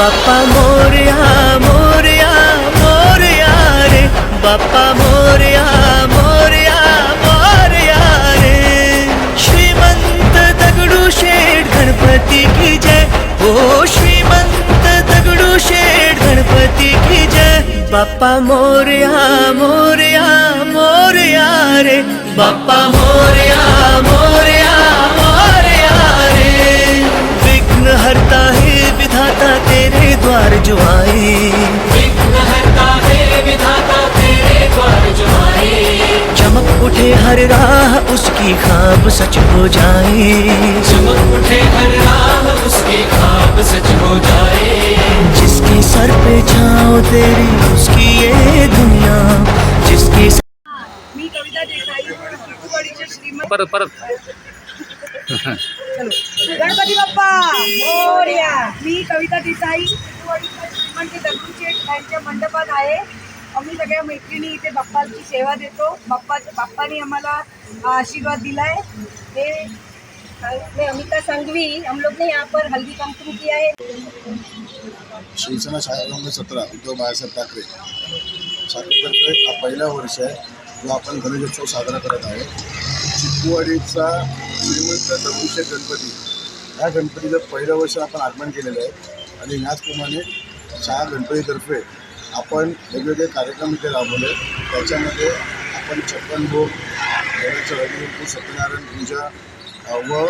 बाप्पा मोरया मोरया मोरया रे. बाप्पा मोरया मोरया मोरया रे. श्रीमंत दगडू शेठ गणपती की जय. हो श्रीमंत दगडू शेठ गणपती की जय. बाप्पा मोरया मोरया मोरया रे. बाप्पा मोरया उठे हर राह उसकी खाब सच हो जाए। चमक उठे हर राह उसके खाब सच हो जाए। जिसके सर पे छाओ तेरी उसकी ये दुनिया। जिसके मी कविता देसाई परत परत. गणपती बाप्पा मोरया. मी कविता देसाई यांच्या मंडपात आहे. आम्ही सगळ्या मैत्रिणी इथे बाप्पाची सेवा देतो. बाप्पाच्या बाप्पानी आम्हाला आशीर्वाद दिलाय. हे मैं अमिता संघवी हम लोग ने यहाँ पर हल्दी कंपनी किया है. शिवसेना शाळारंग सतरा उद्धव बाळासाहेब ठाकरे. शाखेतर्फे हा पहिला वर्ष आहे जो आपण गणेशोत्सव साजरा करत आहे. चिकूवाडीचा श्रीमंत दगडूशेठ गणपती. ह्या गणपतीचं पहिलं वर्ष आपण आगमन केलेलं आहे. आणि ह्याचप्रमाणे शाळा गणपतीतर्फे आपण वेगवेगळे कार्यक्रम इथे राबवले. त्याच्यामध्ये आपण छप्पन भोग देवाचं हरिकुंकू सत्यनारायण पूजा व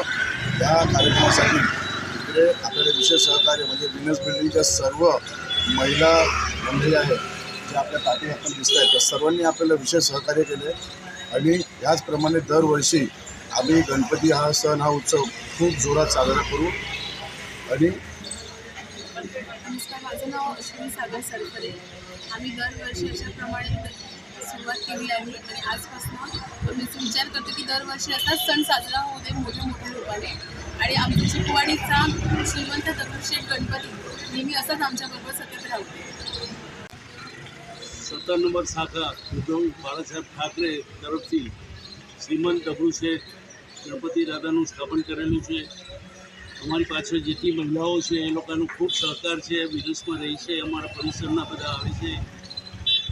या कार्यक्रमासाठी इकडे आपल्याला विशेष सहकार्य म्हणजे विनस बिल्डिंगच्या सर्व महिला मंडळी आहेत जे आपल्या पाठी आपण दिसत आहेत. त्या सर्वांनी आपल्याला विशेष सहकार्य केले. आणि याचप्रमाणे दरवर्षी आम्ही गणपती हा सण हा उत्सव खूप जोरात साजरा करू. आणि नमस्कार माझं नाव अश्विनी सागर सरकरे आम्ही दरवर्षी अशाप्रमाणे सुरुवात केली आहे आणि आजपासून आम्ही विचार करतो की दरवर्षी असाच सण साजरा होऊ दे मोठ्या मोठ्या रूपाने आणि आमच्या चिकवाडीचा श्रीमंत दगडूशेठ गणपती नेहमी असाच आमच्याबरोबर सतत राहू दे સત્તર નંબર શાખા ઉદ્ધવ બાળાસાહેબ ઠાકરે તરફથી શ્રીમંત ડબલુશેઠ ગણપતિ દાદાનું સ્થાપન કરેલું છે અમારી પાછળ જેટલી મહિલાઓ છે, એ લોકોનો ખૂબ સહકાર છે બિઝનેસમાં રહી છે, અમારા પરિસરના બધા આવે છે.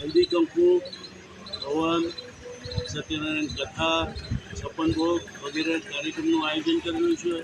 હલ્દી કંકુ ભવન સત્યનારાયણ કથા, છપ્પન ભોગ વગેરે કાર્યક્રમનું આયોજન કરેલું છે.